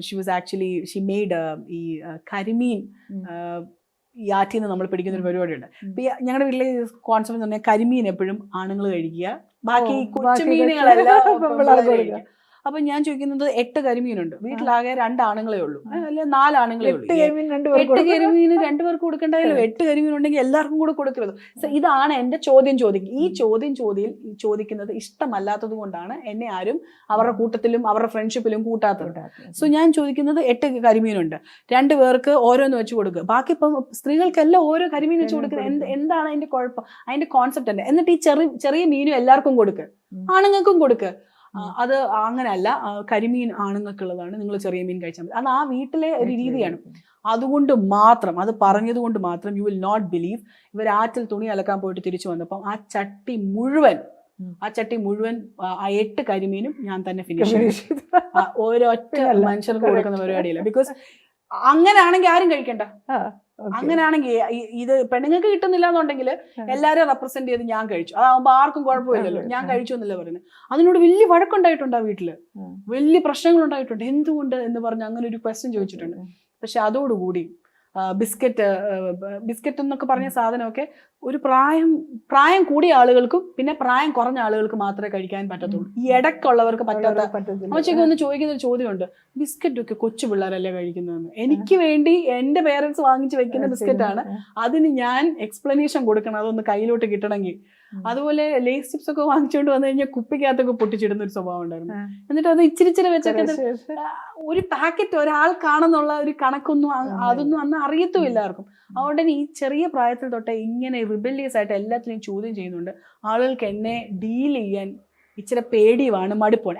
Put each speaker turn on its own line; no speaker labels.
She was actually she made ഈ ആ, കരിമീൻ ഈ ആറ്റിൽ നിന്ന് നമ്മൾ പിടിക്കുന്ന ഒരു പരിപാടിയുണ്ട്. അപ്പൊ ഞങ്ങളുടെ വീട്ടിലെ കോൺസെപ്റ്റ് എന്ന് പറഞ്ഞാൽ കരിമീൻ എപ്പോഴും ആണുങ്ങൾ കഴിക്കുക. ബാക്കി കൊച്ചു മീനുകളെല്ലാം അപ്പൊ ഞാൻ ചോദിക്കുന്നത് എട്ട് കരിമീനുണ്ട്. വീട്ടിലാകെ രണ്ടാണുങ്ങളെ ഉള്ളൂ. അല്ലെ
നാലാണുങ്ങളെ
ഉള്ളൂ. എട്ട്. കരിമീന് രണ്ടുപേർക്ക് കൊടുക്കണ്ടായല്ലോ എട്ട് കരിമീൻ ഉണ്ടെങ്കിൽ എല്ലാവർക്കും കൂടെ കൊടുക്കരുത്. ഇതാണ് എന്റെ ചോദ്യം ചോദിക്കുക ഈ ചോദ്യം ചോദ്യം ചോദിക്കുന്നത് ഇഷ്ടമല്ലാത്തത് കൊണ്ടാണ് എന്നെ ആരും അവരുടെ കൂട്ടത്തിലും അവരുടെ ഫ്രണ്ട്ഷിപ്പിലും കൂട്ടാത്തത്. സോ ഞാൻ ചോദിക്കുന്നത് എട്ട് കരിമീനുണ്ട്. രണ്ടു പേർക്ക് ഓരോന്ന് വെച്ച് കൊടുക്കുക ബാക്കി ഇപ്പം സ്ത്രീകൾക്കെല്ലാം ഓരോ കരിമീൻ വെച്ച് കൊടുക്കുന്നത് എന്ത് എന്താണ് അതിന്റെ കുഴപ്പം? അതിന്റെ കോൺസെപ്റ്റ് എന്നിട്ട് ഈ ചെറിയ ചെറിയ മീനും എല്ലാവർക്കും കൊടുക്കുക ആണുങ്ങൾക്കും കൊടുക്കുക. അത് അങ്ങനെയല്ല കരിമീൻ ആണുങ്ങൾക്കുള്ളതാണ്. നിങ്ങൾ ചെറിയ മീൻ കഴിച്ചാൽ മതി. അത് ആ വീട്ടിലെ ഒരു രീതിയാണ്. അതുകൊണ്ട് മാത്രം അത് പറഞ്ഞത് കൊണ്ട് മാത്രം യു വിൽ നോട്ട് ബിലീവ് ഇവർ ആറ്റിൽ തുണി അലക്കാൻ പോയിട്ട് തിരിച്ചു വന്നപ്പം ആ ചട്ടി മുഴുവൻ ആ ചട്ടി മുഴുവൻ ആ, എട്ട് കരിമീനും ഞാൻ തന്നെ ഫിനിഷ്
ഒരൊറ്റ.
മനുഷ്യർക്ക് കൊടുക്കുന്ന. പരിപാടിയില്ല. ബിക്കോസ് അങ്ങനെയാണെങ്കിൽ ആരും കഴിക്കണ്ട. അങ്ങനെയാണെങ്കിൽ ഇത് പെണ്ണുങ്ങൾക്ക് കിട്ടുന്നില്ല എന്നുണ്ടെങ്കിൽ എല്ലാവരും റെപ്രസെന്റ് ചെയ്ത് ഞാൻ കഴിച്ചു. അതാവുമ്പോ ആർക്കും കുഴപ്പമില്ലല്ലോ. ഞാൻ. കഴിച്ചു എന്നല്ലേ പറയുന്നത് അതിനോട് വലിയ വഴക്കുണ്ടായിട്ടുണ്ട് ആ
വീട്ടിൽ.
വലിയ പ്രശ്നങ്ങൾ ഉണ്ടായിട്ടുണ്ട് എന്തുകൊണ്ട് എന്ന് പറഞ്ഞ് അങ്ങനെ ഒരു ക്വസ്റ്റ്യൻ ചോദിച്ചിട്ടുണ്ട്. പക്ഷെ അതോടുകൂടി ബിസ്ക്കറ്റ് ബിസ്ക്കറ്റ് എന്നൊക്കെ പറഞ്ഞ സാധനമൊക്കെ ഒരു പ്രായം പ്രായം കൂടിയ ആളുകൾക്കും പിന്നെ പ്രായം കുറഞ്ഞ ആളുകൾക്ക് മാത്രമേ കഴിക്കാൻ പറ്റത്തുള്ളൂ. ഈ ഇടയ്ക്കുള്ളവർക്ക് പറ്റാത്ത. അമ്മച്ചൊക്കെ ഒന്ന് ചോദിക്കുന്ന ഒരു ചോദ്യമുണ്ട്. ബിസ്ക്കറ്റ് ഒക്കെ കൊച്ചു പിള്ളേരല്ലേ കഴിക്കുന്നതെന്ന്? എനിക്ക് വേണ്ടി എന്റെ പേരൻസ് വാങ്ങിച്ചു വെക്കുന്ന ബിസ്ക്കറ്റ് ആണ് അതിന് ഞാൻ എക്സ്പ്ലനേഷൻ കൊടുക്കണം. അതൊന്ന് കയ്യിലോട്ട് കിട്ടണമെങ്കിൽ. അതുപോലെ ലേസ് ചിപ്സ് ഒക്കെ വാങ്ങിച്ചുകൊണ്ട് വന്നു കഴിഞ്ഞാൽ കുപ്പിക്കകത്തൊക്കെ പൊട്ടിച്ചിടുന്ന ഒരു സ്വഭാവം ഉണ്ടായിരുന്നു. എന്നിട്ട് അത് ഇച്ചിരി ഇച്ചിരി വെച്ചൊക്കെ ഒരു പാക്കറ്റ് ഒരാൾക്കാണെന്നുള്ള ഒരു കണക്കൊന്നും അതൊന്നും അന്ന് അറിയത്തുമില്ല ആർക്കും അതുകൊണ്ട് തന്നെ ഈ ചെറിയ പ്രായത്തിൽ തൊട്ടേ ഇങ്ങനെ റിബല്യസ് ആയിട്ട് എല്ലാത്തിനെയും ചോദ്യം ചെയ്യുന്നുണ്ട്. ആളുകൾക്ക് എന്നെ ഡീൽ ചെയ്യാൻ ഇച്ചിരി പേടിയുമാണ് മടുപ്പാണ്